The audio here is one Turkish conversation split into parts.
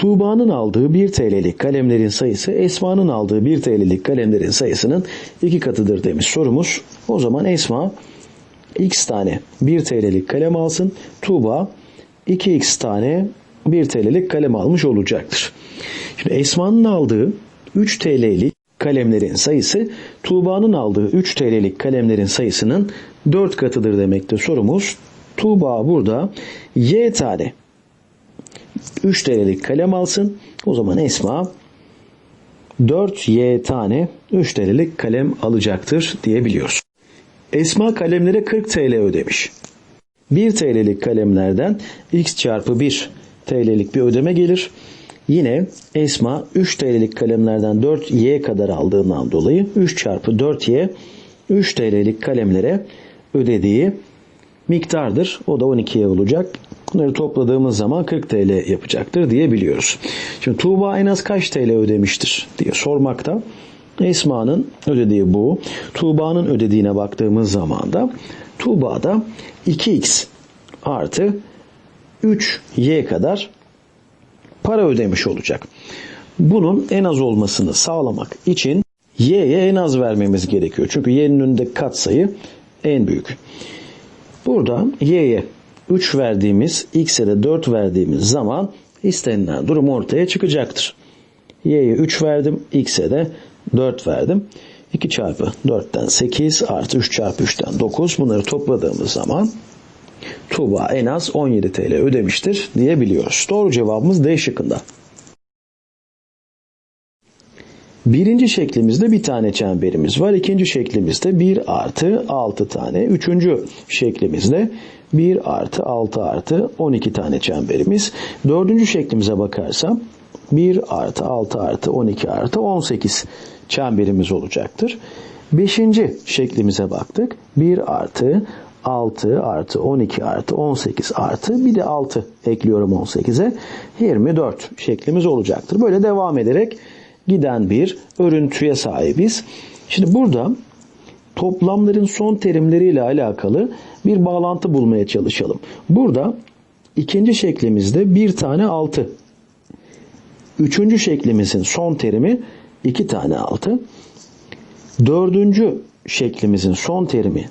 Tuğba'nın aldığı 1 TL'lik kalemlerin sayısı Esma'nın aldığı 1 TL'lik kalemlerin sayısının iki katıdır demiş sorumuz. O zaman Esma x tane 1 TL'lik kalem alsın. Tuğba 2x tane 1 TL'lik kalem almış olacaktır. Şimdi Esma'nın aldığı 3 TL'lik kalemlerin sayısı Tuğba'nın aldığı 3 TL'lik kalemlerin sayısının 4 katıdır demektir sorumuz. Tuğba burada y tane 3 TL'lik kalem alsın. O zaman Esma 4Y tane 3 TL'lik kalem alacaktır diyebiliyoruz. Esma kalemlere 40 TL ödemiş. 1 TL'lik kalemlerden x çarpı 1 TL'lik bir ödeme gelir. Yine Esma 3 TL'lik kalemlerden 4Y kadar aldığından dolayı 3 çarpı 4Y 3 TL'lik kalemlere ödediği miktardır. O da 12'ye olacak. Bunları topladığımız zaman 40 TL yapacaktır diyebiliyoruz. Şimdi Tuğba en az kaç TL ödemiştir diye sormakta. Esma'nın ödediği bu. Tuğba'nın ödediğine baktığımız zaman da Tuğba'da 2x artı 3y kadar para ödemiş olacak. Bunun en az olmasını sağlamak için y'ye en az vermemiz gerekiyor. Çünkü y'nin önünde katsayı en büyük. Burada y'ye 3 verdiğimiz, x'e de 4 verdiğimiz zaman istenilen durum ortaya çıkacaktır. y'ye 3 verdim, x'e de 4 verdim. 2 çarpı 4'ten 8 artı 3 çarpı 3'ten 9 bunları topladığımız zaman Tuğba en az 17 TL ödemiştir diyebiliyoruz. Doğru cevabımız D şıkkında. Birinci şeklimizde bir tane çemberimiz var. İkinci şeklimizde 1 artı 6 tane. Üçüncü şeklimizde 1 artı 6 artı 12 tane çemberimiz. Dördüncü şeklimize bakarsam 1 artı 6 artı 12 artı 18 çemberimiz olacaktır. Beşinci şeklimize baktık. 1 artı 6 artı 12 artı 18 artı bir de 6 ekliyorum 18'e 24 şeklimiz olacaktır. Böyle devam ederek giden bir örüntüye sahibiz. Şimdi burada toplamların son terimleriyle alakalı bir bağlantı bulmaya çalışalım. Burada ikinci şeklimizde bir tane 6. Üçüncü şeklimizin son terimi iki tane 6. Dördüncü şeklimizin son terimi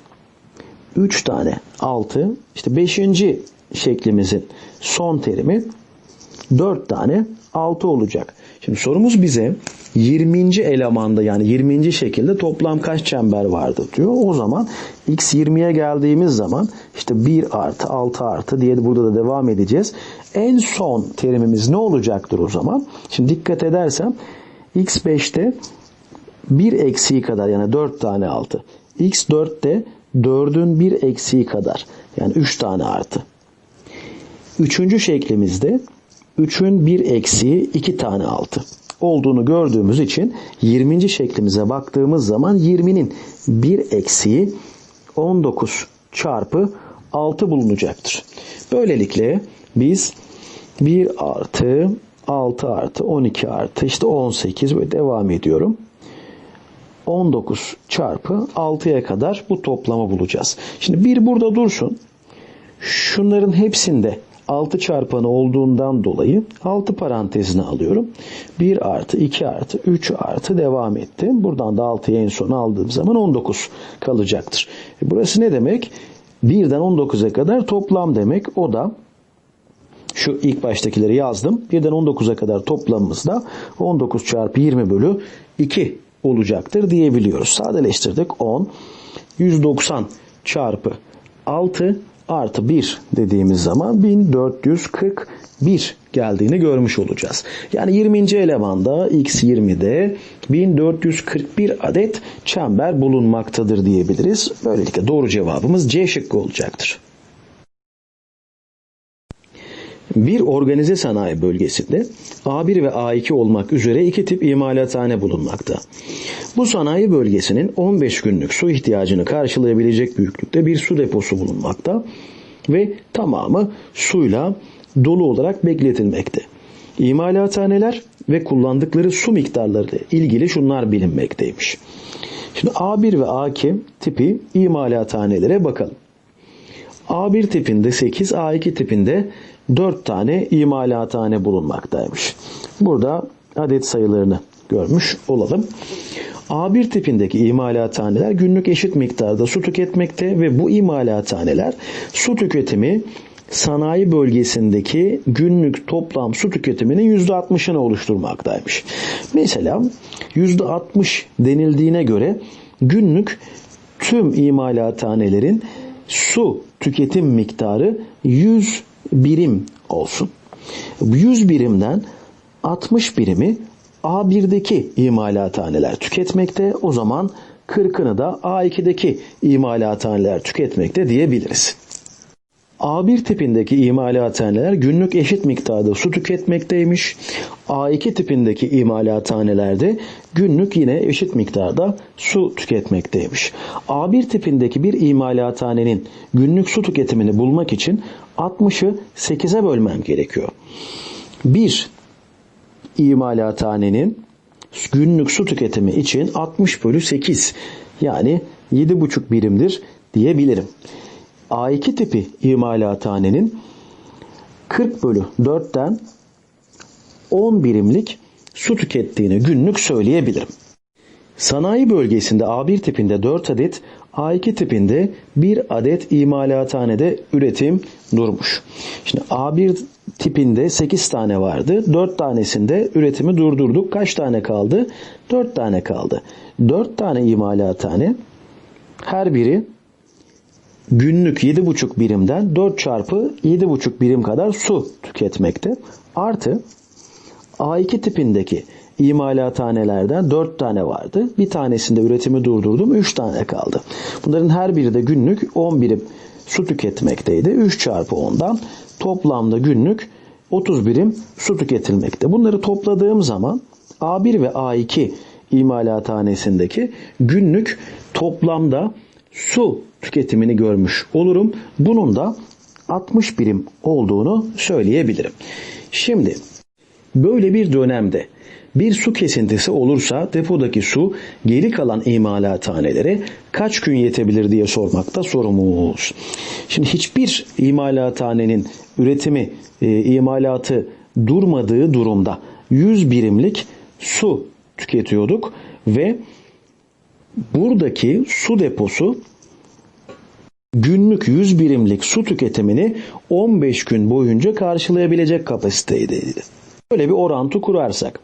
3 tane 6. İşte 5. şeklimizin son terimi 4 tane 6 olacak. Şimdi sorumuz bize 20. elemanda yani 20. şekilde toplam kaç çember vardı diyor. O zaman x 20'ye geldiğimiz zaman işte 1 artı 6 artı diye burada da devam edeceğiz. En son terimimiz ne olacaktır o zaman? Şimdi dikkat edersem x 5'te 1 eksiği kadar yani 4 tane 6. x 4'te 4'ün 1 eksiği kadar yani 3 tane artı. Üçüncü şeklimizde 3'ün 1 eksiği 2 tane 6 olduğunu gördüğümüz için 20. şeklimize baktığımız zaman 20'nin 1 eksiği 19 çarpı 6 bulunacaktır. Böylelikle biz 1 artı 6 artı 12 artı işte 18 ve devam ediyorum. 19 çarpı 6'ya kadar bu toplamı bulacağız. Şimdi bir burada dursun. Şunların hepsinde 6 çarpanı olduğundan dolayı 6 parantezine alıyorum. 1 artı 2 artı 3 artı devam etti. Buradan da 6'yı en son aldığım zaman 19 kalacaktır. E burası ne demek? 1'den 19'a kadar toplam demek. O da şu ilk baştakileri yazdım. 1'den 19'a kadar toplamımızda 19 çarpı 20 bölü 2 olacaktır diyebiliyoruz. Sadeleştirdik 10. 190 çarpı 6 artı 1 dediğimiz zaman 1441 geldiğini görmüş olacağız. Yani 20. elemanda x20'de 1441 adet çember bulunmaktadır diyebiliriz. Böylelikle doğru cevabımız C şıkkı olacaktır. Bir organize sanayi bölgesinde A1 ve A2 olmak üzere iki tip imalathane bulunmakta. Bu sanayi bölgesinin 15 günlük su ihtiyacını karşılayabilecek büyüklükte bir su deposu bulunmakta ve tamamı suyla dolu olarak bekletilmekte. İmalathaneler ve kullandıkları su miktarları ile ilgili şunlar bilinmekteymiş. Şimdi A1 ve A2 tipi imalathanelere bakalım. A1 tipinde 8, A2 tipinde 4 tane imalathane bulunmaktaymış. Burada adet sayılarını görmüş olalım. A1 tipindeki imalathaneler günlük eşit miktarda su tüketmekte ve bu imalathaneler su tüketimi sanayi bölgesindeki günlük toplam su tüketiminin %60'ını oluşturmaktaymış. Mesela %60 denildiğine göre günlük tüm imalathanelerin su tüketim miktarı 100 birim olsun. 100 birimden 60 birimi A1'deki imalathaneler tüketmekte. O zaman 40'ını da A2'deki imalathaneler tüketmekte diyebiliriz. A1 tipindeki imalathaneler günlük eşit miktarda su tüketmekteymiş. A2 tipindeki imalathanelerde günlük yine eşit miktarda su tüketmekteymiş. A1 tipindeki bir imalathanenin günlük su tüketimini bulmak için 60'ı 8'e bölmem gerekiyor. Bir imalathanenin günlük su tüketimi için 60 bölü 8 yani 7,5 birimdir diyebilirim. A2 tipi imalathanenin 40 bölü 4'ten 10 birimlik su tükettiğini günlük söyleyebilirim. Sanayi bölgesinde A1 tipinde 4 adet, A2 tipinde 1 adet imalathanede üretim durmuş. Şimdi A1 tipinde 8 tane vardı. 4 tanesinde üretimi durdurduk. Kaç tane kaldı? 4 tane kaldı. 4 tane imalathane her biri günlük 7,5 birimden 4 çarpı 7,5 birim kadar su tüketmekte. Artı A2 tipindeki imalathanelerden 4 tane vardı. Bir tanesinde üretimi durdurdum. 3 tane kaldı. Bunların her biri de günlük 10 birim su tüketmekteydi. 3 çarpı 10'dan toplamda günlük 30 birim su tüketilmekte. Bunları topladığım zaman A1 ve A2 imalathanesindeki günlük toplamda su tüketimini görmüş olurum. Bunun da 60 birim olduğunu söyleyebilirim. Şimdi böyle bir dönemde bir su kesintisi olursa depodaki su geri kalan imalathanelere kaç gün yetebilir diye sormakta sorumuz. Şimdi hiçbir imalathanenin üretimi, e, imalatı durmadığı durumda 100 birimlik su tüketiyorduk ve buradaki su deposu günlük 100 birimlik su tüketimini 15 gün boyunca karşılayabilecek kapasiteydi. Böyle bir orantı kurarsak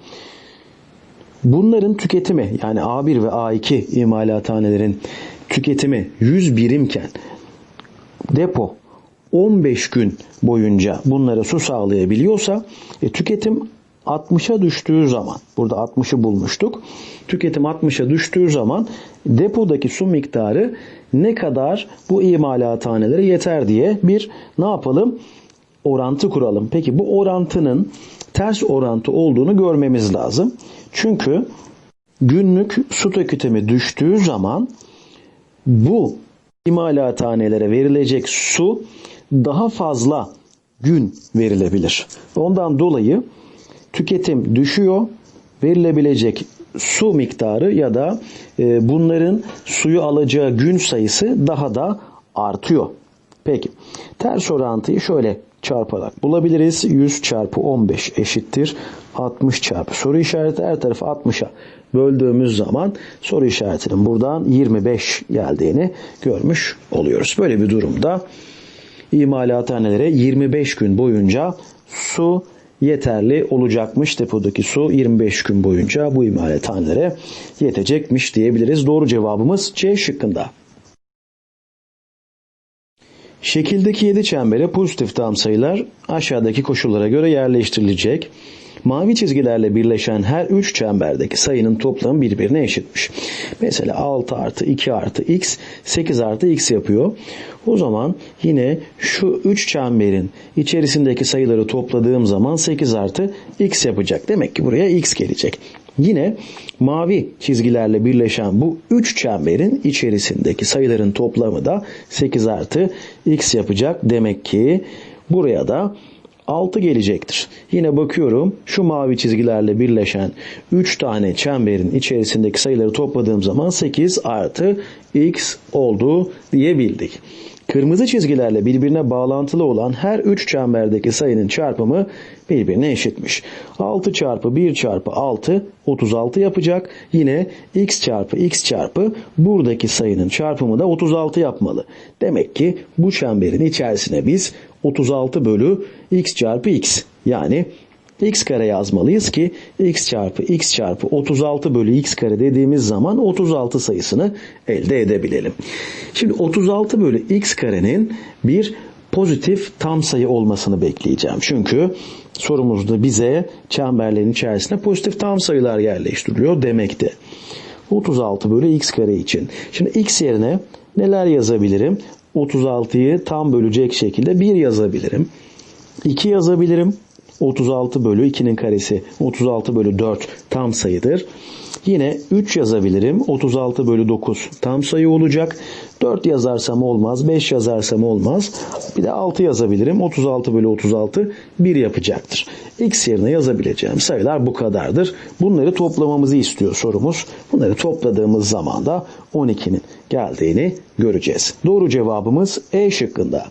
bunların tüketimi yani A1 ve A2 imalathanelerin tüketimi 100 birimken depo 15 gün boyunca bunlara su sağlayabiliyorsa e, tüketim 60'a düştüğü zaman burada 60'ı bulmuştuk. Tüketim 60'a düştüğü zaman depodaki su miktarı ne kadar bu imalathanelere yeter diye bir ne yapalım? Orantı kuralım. Peki bu orantının ters orantı olduğunu görmemiz lazım. Çünkü günlük su tüketimi düştüğü zaman bu imalathanelere verilecek su daha fazla gün verilebilir. Ondan dolayı tüketim düşüyor. Verilebilecek su miktarı ya da e, bunların suyu alacağı gün sayısı daha da artıyor. Peki ters orantıyı şöyle çarparak bulabiliriz. 100 çarpı 15 eşittir 60 çarpı soru işareti her tarafı 60'a böldüğümüz zaman soru işaretinin buradan 25 geldiğini görmüş oluyoruz. Böyle bir durumda imalathanelere 25 gün boyunca su yeterli olacakmış. Depodaki su 25 gün boyunca bu imalathanelere yetecekmiş diyebiliriz. Doğru cevabımız C şıkkında. Şekildeki 7 çembere pozitif tam sayılar aşağıdaki koşullara göre yerleştirilecek. Mavi çizgilerle birleşen her 3 çemberdeki sayının toplamı birbirine eşitmiş. Mesela 6 artı 2 artı x 8 artı x yapıyor. O zaman yine şu 3 çemberin içerisindeki sayıları topladığım zaman 8 artı x yapacak. Demek ki buraya x gelecek. Yine mavi çizgilerle birleşen bu 3 çemberin içerisindeki sayıların toplamı da 8 artı x yapacak. Demek ki buraya da 6 gelecektir. Yine bakıyorum şu mavi çizgilerle birleşen 3 tane çemberin içerisindeki sayıları topladığım zaman 8 artı x oldu diyebildik. Kırmızı çizgilerle birbirine bağlantılı olan her 3 çemberdeki sayının çarpımı birbirine eşitmiş. 6 çarpı 1 çarpı 6 36 yapacak. Yine x çarpı x çarpı buradaki sayının çarpımı da 36 yapmalı. Demek ki bu çemberin içerisine biz 36 bölü x çarpı x yani x kare yazmalıyız ki x çarpı x çarpı 36 bölü x kare dediğimiz zaman 36 sayısını elde edebilelim. Şimdi 36 bölü x karenin bir pozitif tam sayı olmasını bekleyeceğim. Çünkü sorumuzda bize çemberlerin içerisine pozitif tam sayılar yerleştiriliyor demekte. 36 bölü x kare için. Şimdi x yerine neler yazabilirim? 36'yı tam bölecek şekilde 1 yazabilirim. 2 yazabilirim. 36 bölü 2'nin karesi 36 bölü 4 tam sayıdır. Yine 3 yazabilirim. 36 bölü 9 tam sayı olacak. 4 yazarsam olmaz. 5 yazarsam olmaz. Bir de 6 yazabilirim. 36 bölü 36 1 yapacaktır. X yerine yazabileceğim sayılar bu kadardır. Bunları toplamamızı istiyor sorumuz. Bunları topladığımız zaman da 12'nin geldiğini göreceğiz. Doğru cevabımız E şıkkında.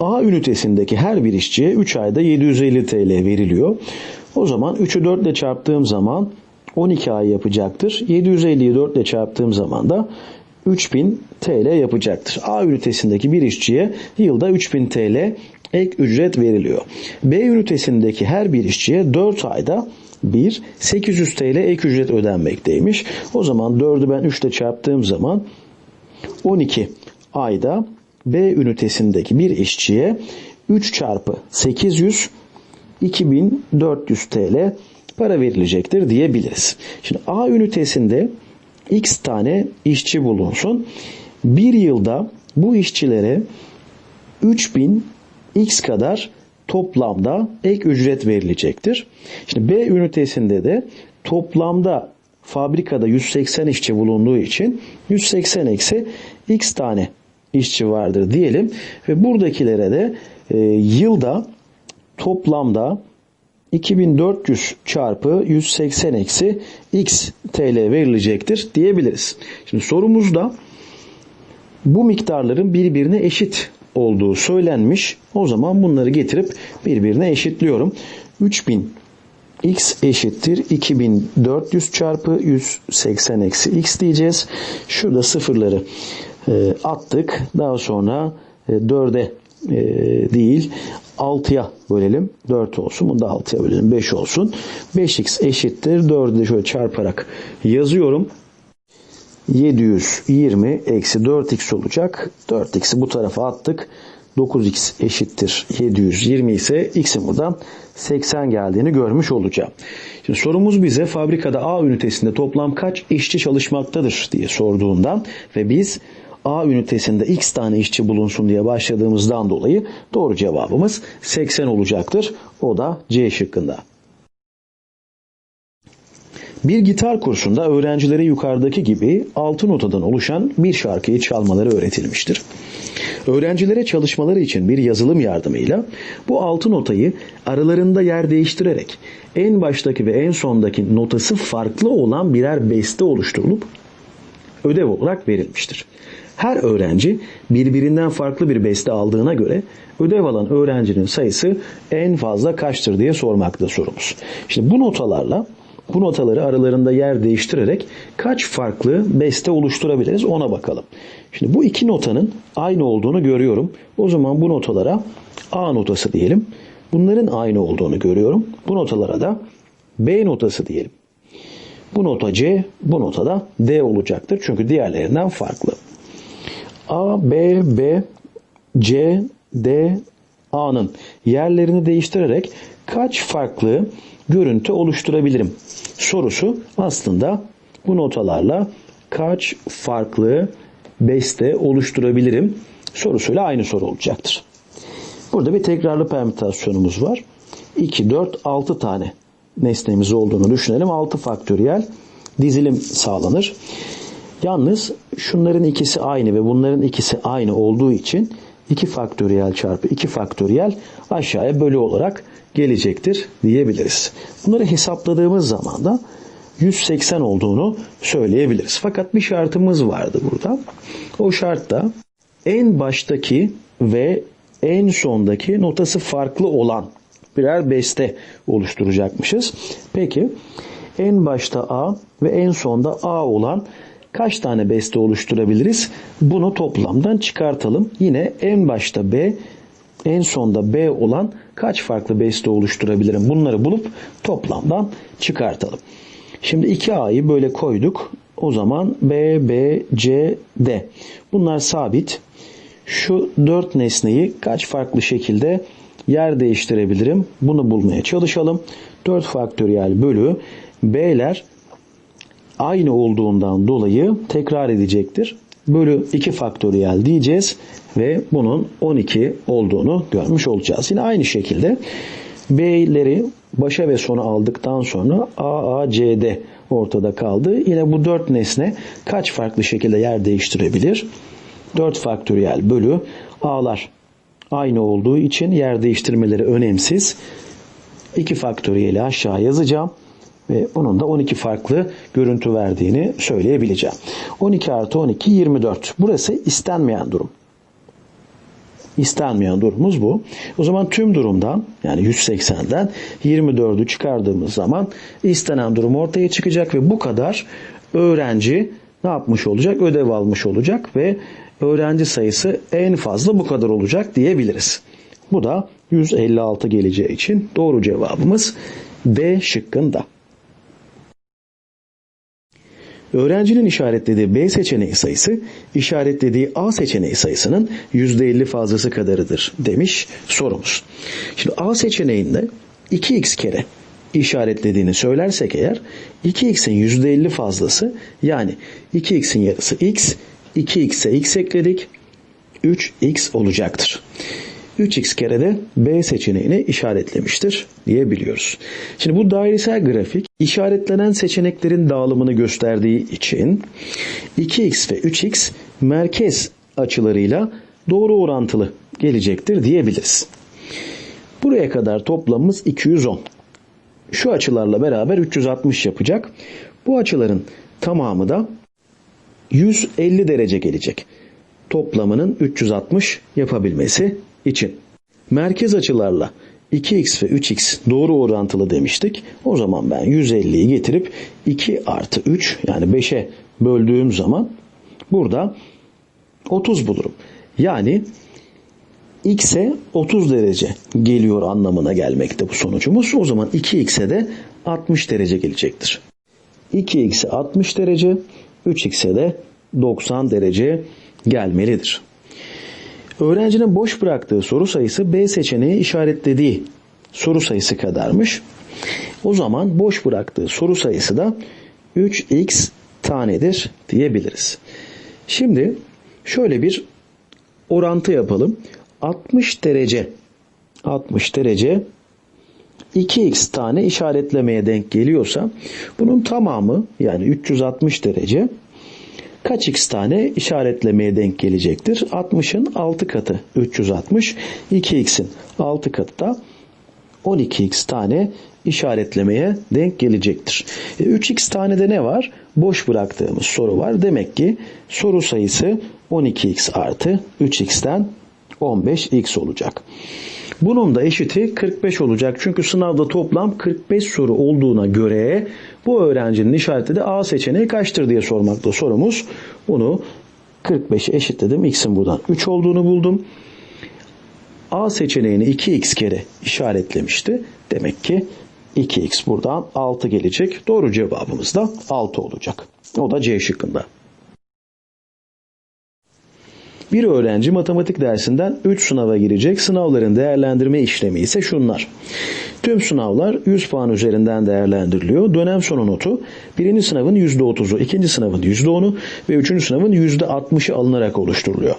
A ünitesindeki her bir işçiye 3 ayda 750 TL veriliyor. O zaman 3'ü 4 ile çarptığım zaman 12 ay yapacaktır. 750'yi 4 ile çarptığım zaman da 3000 TL yapacaktır. A ünitesindeki bir işçiye yılda 3000 TL ek ücret veriliyor. B ünitesindeki her bir işçiye 4 ayda bir 800 TL ek ücret ödenmekteymiş. O zaman 4'ü ben 3 ile çarptığım zaman 12 ayda B ünitesindeki bir işçiye 3 çarpı 800 2400 TL para verilecektir diyebiliriz. Şimdi A ünitesinde X tane işçi bulunsun. Bir yılda bu işçilere 3000 X kadar toplamda ek ücret verilecektir. Şimdi B ünitesinde de toplamda fabrikada 180 işçi bulunduğu için 180 eksi X tane işçi vardır diyelim ve buradakilere de e, yılda toplamda 2400 çarpı 180 eksi x TL verilecektir diyebiliriz. Şimdi sorumuzda bu miktarların birbirine eşit olduğu söylenmiş. O zaman bunları getirip birbirine eşitliyorum. 3000 x eşittir 2400 çarpı 180 eksi x diyeceğiz. Şurada sıfırları e, attık. Daha sonra e, 4'e e, değil 6'ya bölelim. 4 olsun. Bunu da 6'ya bölelim. 5 olsun. 5x eşittir. 4'ü de şöyle çarparak yazıyorum. 720 eksi 4x olacak. 4x'i bu tarafa attık. 9x eşittir 720 ise x'in buradan 80 geldiğini görmüş olacağım. Şimdi sorumuz bize fabrikada A ünitesinde toplam kaç işçi çalışmaktadır diye sorduğundan ve biz A ünitesinde x tane işçi bulunsun diye başladığımızdan dolayı doğru cevabımız 80 olacaktır. O da C şıkkında. Bir gitar kursunda öğrencilere yukarıdaki gibi 6 notadan oluşan bir şarkıyı çalmaları öğretilmiştir. Öğrencilere çalışmaları için bir yazılım yardımıyla bu 6 notayı aralarında yer değiştirerek en baştaki ve en sondaki notası farklı olan birer beste oluşturulup ödev olarak verilmiştir. Her öğrenci birbirinden farklı bir beste aldığına göre ödev alan öğrencinin sayısı en fazla kaçtır diye sormakta sorumuz. Şimdi bu notalarla bu notaları aralarında yer değiştirerek kaç farklı beste oluşturabiliriz ona bakalım. Şimdi bu iki notanın aynı olduğunu görüyorum. O zaman bu notalara A notası diyelim. Bunların aynı olduğunu görüyorum. Bu notalara da B notası diyelim. Bu nota C, bu nota da D olacaktır. Çünkü diğerlerinden farklı. A, B, B, C, D, A'nın yerlerini değiştirerek kaç farklı görüntü oluşturabilirim? Sorusu aslında bu notalarla kaç farklı beste oluşturabilirim sorusuyla aynı soru olacaktır. Burada bir tekrarlı permütasyonumuz var. 2, 4, 6 tane nesnemiz olduğunu düşünelim. 6 faktöriyel dizilim sağlanır. Yalnız şunların ikisi aynı ve bunların ikisi aynı olduğu için 2 faktöriyel çarpı 2 faktöriyel aşağıya bölü olarak gelecektir diyebiliriz. Bunları hesapladığımız zaman da 180 olduğunu söyleyebiliriz. Fakat bir şartımız vardı burada. O şart da en baştaki ve en sondaki notası farklı olan birer beste oluşturacakmışız. Peki en başta A ve en sonda A olan kaç tane beste oluşturabiliriz? Bunu toplamdan çıkartalım. Yine en başta B, en sonda B olan kaç farklı beste oluşturabilirim? Bunları bulup toplamdan çıkartalım. Şimdi 2A'yı böyle koyduk. O zaman B, B, C, D. Bunlar sabit. Şu dört nesneyi kaç farklı şekilde yer değiştirebilirim? Bunu bulmaya çalışalım. 4 faktöriyel bölü B'ler aynı olduğundan dolayı tekrar edecektir. Bölü 2 faktöriyel diyeceğiz ve bunun 12 olduğunu görmüş olacağız. Yine aynı şekilde B'leri başa ve sona aldıktan sonra A, A, C, D ortada kaldı. Yine bu dört nesne kaç farklı şekilde yer değiştirebilir? 4 faktöriyel bölü A'lar aynı olduğu için yer değiştirmeleri önemsiz. 2 faktöriyeli aşağı yazacağım ve onun da 12 farklı görüntü verdiğini söyleyebileceğim. 12 artı 12 24. Burası istenmeyen durum. İstenmeyen durumumuz bu. O zaman tüm durumdan yani 180'den 24'ü çıkardığımız zaman istenen durum ortaya çıkacak ve bu kadar öğrenci ne yapmış olacak? Ödev almış olacak ve öğrenci sayısı en fazla bu kadar olacak diyebiliriz. Bu da 156 geleceği için doğru cevabımız B şıkkında. Öğrencinin işaretlediği B seçeneği sayısı işaretlediği A seçeneği sayısının %50 fazlası kadarıdır demiş sorumuz. Şimdi A seçeneğinde 2x kere işaretlediğini söylersek eğer 2x'in %50 fazlası yani 2x'in yarısı x 2x'e x ekledik 3x olacaktır. 3x kere de B seçeneğini işaretlemiştir diyebiliyoruz. Şimdi bu dairesel grafik işaretlenen seçeneklerin dağılımını gösterdiği için 2x ve 3x merkez açılarıyla doğru orantılı gelecektir diyebiliriz. Buraya kadar toplamımız 210. Şu açılarla beraber 360 yapacak. Bu açıların tamamı da 150 derece gelecek. Toplamının 360 yapabilmesi için. Merkez açılarla 2x ve 3x doğru orantılı demiştik. O zaman ben 150'yi getirip 2 artı 3 yani 5'e böldüğüm zaman burada 30 bulurum. Yani x'e 30 derece geliyor anlamına gelmekte bu sonucumuz. O zaman 2x'e de 60 derece gelecektir. 2x'e 60 derece, 3x'e de 90 derece gelmelidir. Öğrencinin boş bıraktığı soru sayısı B seçeneği işaretlediği soru sayısı kadarmış. O zaman boş bıraktığı soru sayısı da 3x tanedir diyebiliriz. Şimdi şöyle bir orantı yapalım. 60 derece 60 derece 2x tane işaretlemeye denk geliyorsa bunun tamamı yani 360 derece kaç x tane işaretlemeye denk gelecektir? 60'ın 6 katı 360, 2x'in 6 katı da 12x tane işaretlemeye denk gelecektir. E, 3x tane de ne var? Boş bıraktığımız soru var. Demek ki soru sayısı 12x artı 3x'ten 15x olacak. Bunun da eşiti 45 olacak. Çünkü sınavda toplam 45 soru olduğuna göre bu öğrencinin işareti de A seçeneği kaçtır diye sormakta sorumuz. Bunu 45'e eşitledim. X'in buradan 3 olduğunu buldum. A seçeneğini 2x kere işaretlemişti. Demek ki 2x buradan 6 gelecek. Doğru cevabımız da 6 olacak. O da C şıkkında. Bir öğrenci matematik dersinden 3 sınava girecek. Sınavların değerlendirme işlemi ise şunlar. Tüm sınavlar 100 puan üzerinden değerlendiriliyor. Dönem sonu notu birinci sınavın %30'u, ikinci sınavın %10'u ve üçüncü sınavın %60'ı alınarak oluşturuluyor.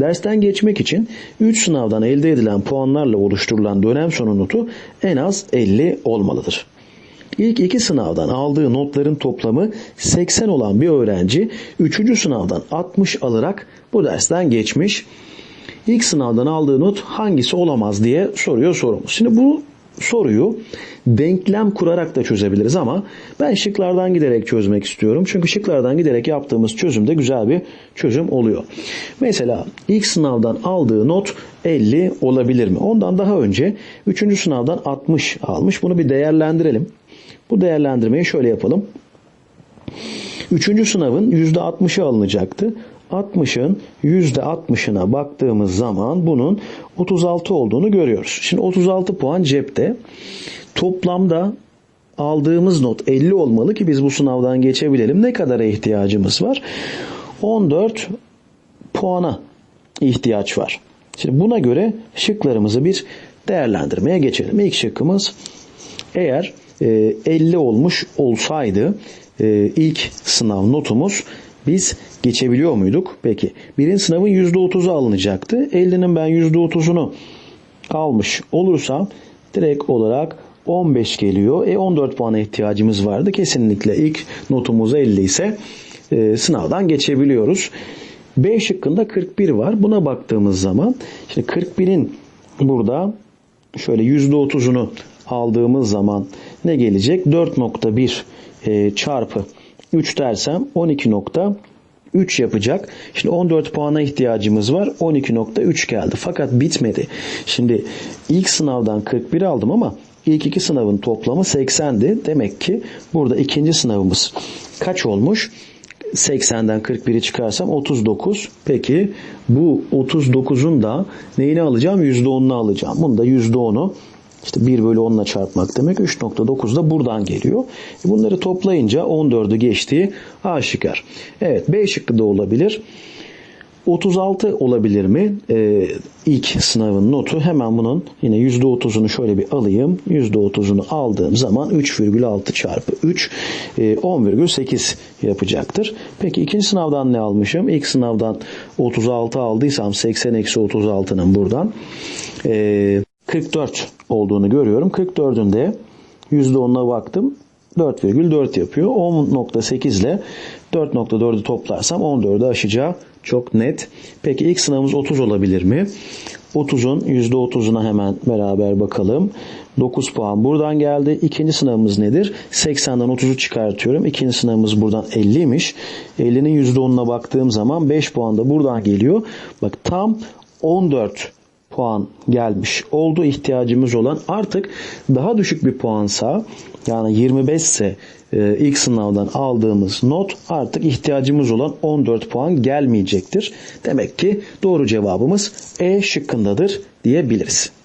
Dersten geçmek için 3 sınavdan elde edilen puanlarla oluşturulan dönem sonu notu en az 50 olmalıdır. İlk iki sınavdan aldığı notların toplamı 80 olan bir öğrenci 3. sınavdan 60 alarak bu dersten geçmiş. ilk sınavdan aldığı not hangisi olamaz diye soruyor sorumuz. Şimdi bu soruyu denklem kurarak da çözebiliriz ama ben şıklardan giderek çözmek istiyorum. Çünkü şıklardan giderek yaptığımız çözümde güzel bir çözüm oluyor. Mesela ilk sınavdan aldığı not 50 olabilir mi? Ondan daha önce 3. sınavdan 60 almış. Bunu bir değerlendirelim. Bu değerlendirmeyi şöyle yapalım. Üçüncü sınavın %60'ı alınacaktı. 60'ın %60'ına baktığımız zaman bunun 36 olduğunu görüyoruz. Şimdi 36 puan cepte. Toplamda aldığımız not 50 olmalı ki biz bu sınavdan geçebilelim. Ne kadara ihtiyacımız var? 14 puana ihtiyaç var. Şimdi buna göre şıklarımızı bir değerlendirmeye geçelim. İlk şıkkımız eğer 50 olmuş olsaydı e, ilk sınav notumuz biz geçebiliyor muyduk? Peki birinci sınavın %30'u alınacaktı. 50'nin ben %30'unu almış olursam direkt olarak 15 geliyor. E 14 puana ihtiyacımız vardı. Kesinlikle ilk notumuz 50 ise e, sınavdan geçebiliyoruz. B şıkkında 41 var. Buna baktığımız zaman şimdi 41'in burada şöyle %30'unu aldığımız zaman ne gelecek? 4.1 e, çarpı 3 dersem 12.3 yapacak. Şimdi 14 puana ihtiyacımız var. 12.3 geldi. Fakat bitmedi. Şimdi ilk sınavdan 41 aldım ama ilk iki sınavın toplamı 80'di. Demek ki burada ikinci sınavımız kaç olmuş? 80'den 41'i çıkarsam 39. Peki bu 39'un da neyini alacağım? %10'unu alacağım. Bunu da %10'u işte 1 bölü 10 ile çarpmak demek 3.9 da buradan geliyor. E bunları toplayınca 14'ü geçtiği aşikar. Evet B şıkkı da olabilir. 36 olabilir mi? Ee, ilk sınavın notu hemen bunun yine %30'unu şöyle bir alayım. %30'unu aldığım zaman 3,6 çarpı 3 e, 10,8 yapacaktır. Peki ikinci sınavdan ne almışım? İlk sınavdan 36 aldıysam 80 eksi 36'nın buradan e, 44 olduğunu görüyorum. 44'ün de %10'una baktım. 4,4 yapıyor. 10.8 ile 4.4'ü toplarsam 14'ü aşacağı çok net. Peki ilk sınavımız 30 olabilir mi? 30'un %30'una hemen beraber bakalım. 9 puan buradan geldi. İkinci sınavımız nedir? 80'den 30'u çıkartıyorum. İkinci sınavımız buradan 50'ymiş. 50'nin %10'una baktığım zaman 5 puan da buradan geliyor. Bak tam 14 puan gelmiş oldu ihtiyacımız olan artık daha düşük bir puansa yani 25 ise e, ilk sınavdan aldığımız not artık ihtiyacımız olan 14 puan gelmeyecektir. Demek ki doğru cevabımız E şıkkındadır diyebiliriz.